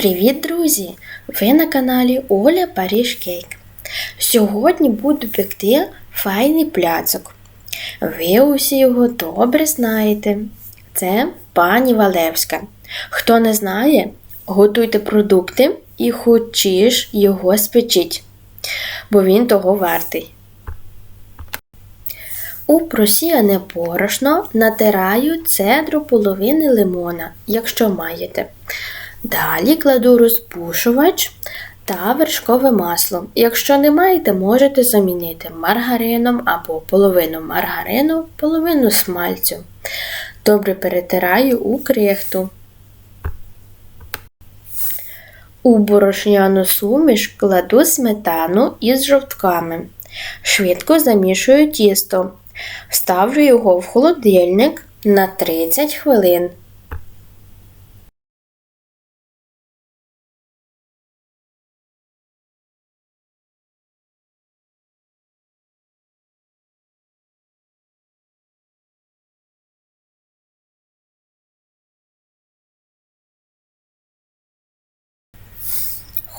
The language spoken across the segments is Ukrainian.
Привіт, друзі! Ви на каналі Оля Паріж Кейк. Сьогодні буду пекти файний пляцок. Ви усі його добре знаєте. Це пані Валевська. Хто не знає, готуйте продукти і хочеш його спечіть, бо він того вартий. У просіяне борошно натираю цедру половини лимона, якщо маєте. Далі кладу розпушувач та вершкове масло. Якщо не маєте, можете замінити маргарином або половину маргарину, половину смальцю. Добре перетираю у крихту. У борошняну суміш кладу сметану із жовтками. Швидко замішую тісто. Ставлю його в холодильник на 30 хвилин.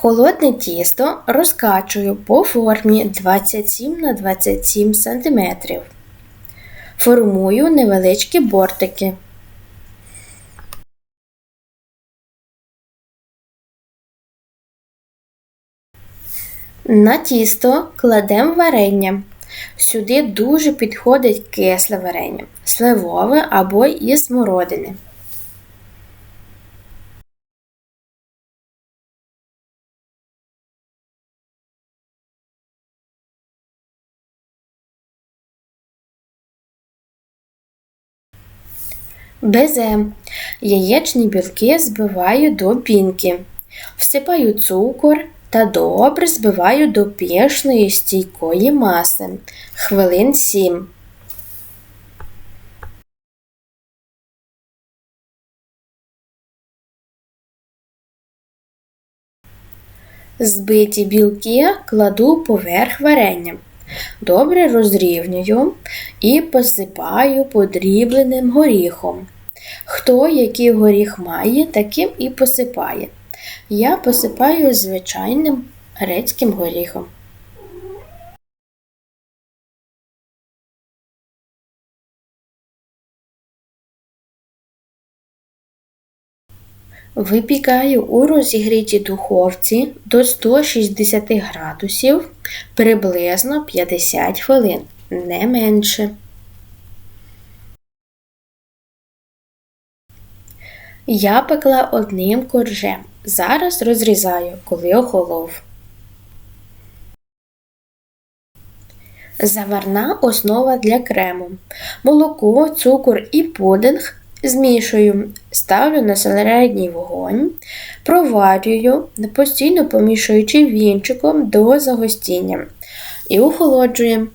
Холодне тісто розкачую по формі 27 на 27 см. Формую невеличкі бортики. На тісто кладемо варення. Сюди дуже підходить кисле варення, сливове або із смородини. Безе. Яєчні білки збиваю до пінки. Всипаю цукор та добре збиваю до пішної стійкої маси. Хвилин 7. Збиті білки кладу поверх варення. Добре розрівнюю і посипаю подрібленим горіхом. Хто який горіх має, таким і посипає. Я посипаю звичайним грецьким горіхом. Випікаю у розігрітій духовці до 160 градусів приблизно 50 хвилин, не менше. Я пекла одним коржем. Зараз розрізаю, коли охолов. Заварна основа для крему. Молоко, цукор і пудинг Змішую, ставлю на середній вогонь, проварюю, постійно помішуючи вінчиком до загостіння і охолоджуємо.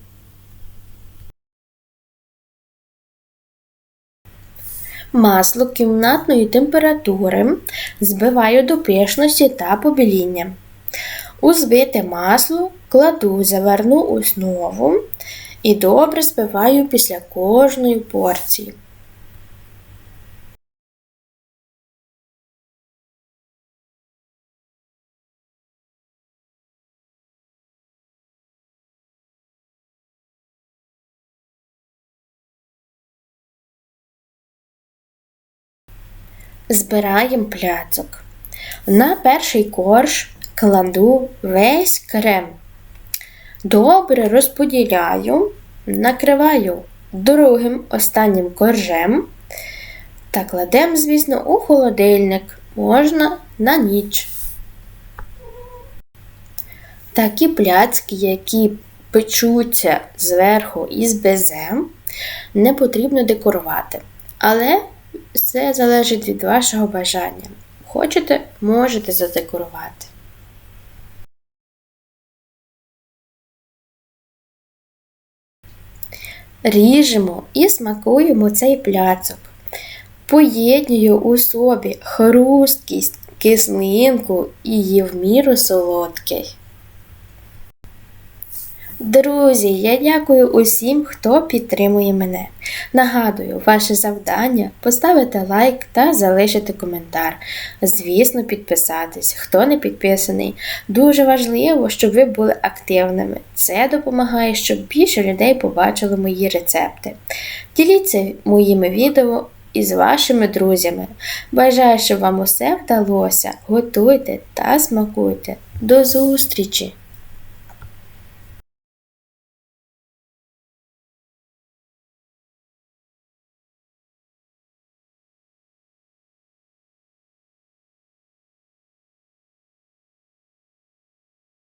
Масло кімнатної температури збиваю до пишності та побіління. У збите масло кладу заверну основу і добре збиваю після кожної порції. Збираємо пляцок. На перший корж кладу весь крем. Добре розподіляю, накриваю другим останнім коржем та кладемо, звісно, у холодильник можна на ніч. Такі пляцки, які печуться зверху із безем, не потрібно декорувати. Але все залежить від вашого бажання. Хочете, можете задекорувати. Ріжемо і смакуємо цей пляцок. Поєднюю у собі хрусткість, кислинку і є в міру солодкий. Друзі, я дякую усім, хто підтримує мене. Нагадую, ваше завдання поставити лайк та залишити коментар. Звісно, підписатись, хто не підписаний. Дуже важливо, щоб ви були активними. Це допомагає, щоб більше людей побачили мої рецепти. Діліться моїми відео із вашими друзями. Бажаю, щоб вам усе вдалося. Готуйте та смакуйте. До зустрічі!